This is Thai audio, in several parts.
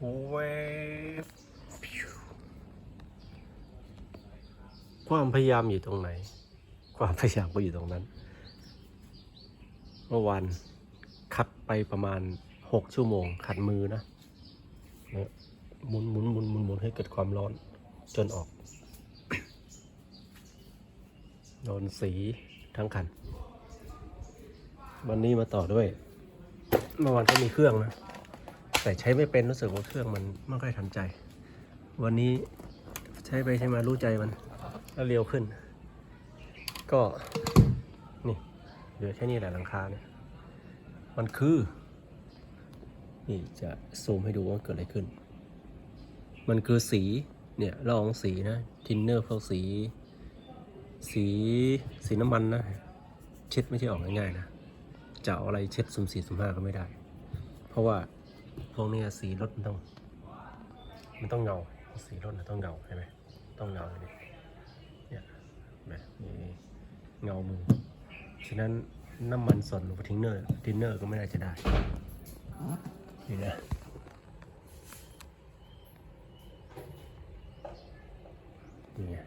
เวฟความพยายามอยู่ตรงไหน ความพยายามก็อยู่ตรงนั้น เมื่อวานคัดไปประมาณหกชั่วโมง ขัดมือนะเนี่ยหมุนหมุนหมุนหมุนหมุนให้เกิดความร้อน จนออกโดนสีทั้งคัน วันนี้มาต่อด้วย เมื่อวานก็มีเครื่องนะ แต่ใช้ไม่เป็นรู้สึกว่าเครื่องมันไม่ค่อยทันใจ วันนี้ใช้ไปใช้มารู้ใจมัน แล้วเร็วขึ้น ก็นี่เหลือแค่นี้แหละหลังคาเนี่ยมันคือ นี่จะซูมให้ดูว่าเกิดอะไรขึ้น มันคือสีเนี่ยลอองสีนะ ทินเนอร์พวกสี สีสีน้ำมันนะเช็ดไม่ใช่ออกง่ายๆนะจะเอาอะไรเช็ดสุ่มสี่สุ่มห้าก็ไม่ได้ เพราะว่า พวกนี้สีรถมันต้อง มันต้องเงา สีรถมันต้องเงาใช่ไหมต้องเงาอย่างนี้เนี่ยแบบมีเงามือ ฉะนั้นน้ำมันสดหรือว่าทินเนอร์ทินเนอร์ก็ไม่น่าจะได้ นี่นะนี่ไง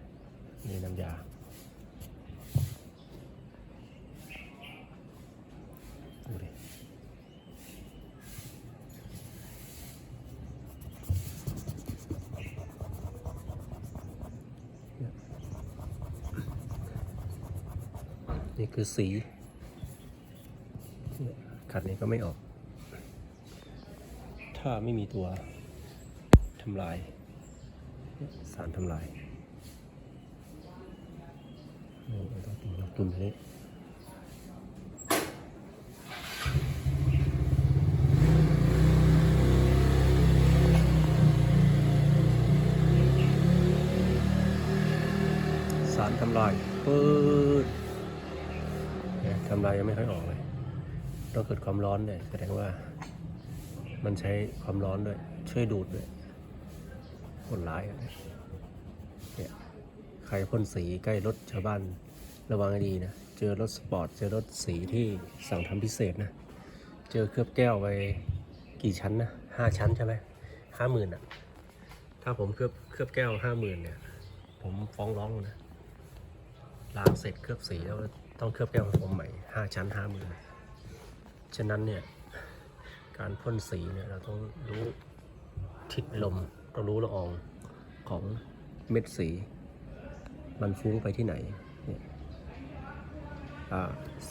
นี่น้ำยา ดูดิเนี่ย นี่คือสี ขัดนี้ก็ไม่ออก ถ้าไม่มีตัวทำลาย สารทำลายเราต้องตุ่มตุ่มนี้สารทำลายปืด ทำลายยังไม่ค่อยออกเลยต้องเกิดความร้อนเนี่ยแสดงว่า มันใช้ความร้อนด้วย ช่วยดูดด้วยคนร้ายเนี่ยใครพ่นสีใกล้รถชาวบ้านระวังให้ดีนะ เจอรถสปอร์ต เจอรถสีที่สั่งทำพิเศษนะ เจอเคลือบแก้วไปกี่ชั้นนะห้าชั้นใช่ไหมห้าหมื่นอะ ถ้าผมเคลือบเคลือบแก้วห้าหมื่นเนี่ย ผมฟ้องร้องนะล้างเสร็จเคลือบสีแล้ว ต้องเคลือบแก้วของผมใหม่ห้าชั้นห้าหมื่นฉะนั้นเนี่ยการพ่นสีเนี่ยเราต้องรู้ทิศลมต้องรู้ละอองของเม็ดสี มันฟุ้งไปที่ไหนเนี่ย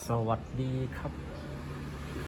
สวัสดีครับ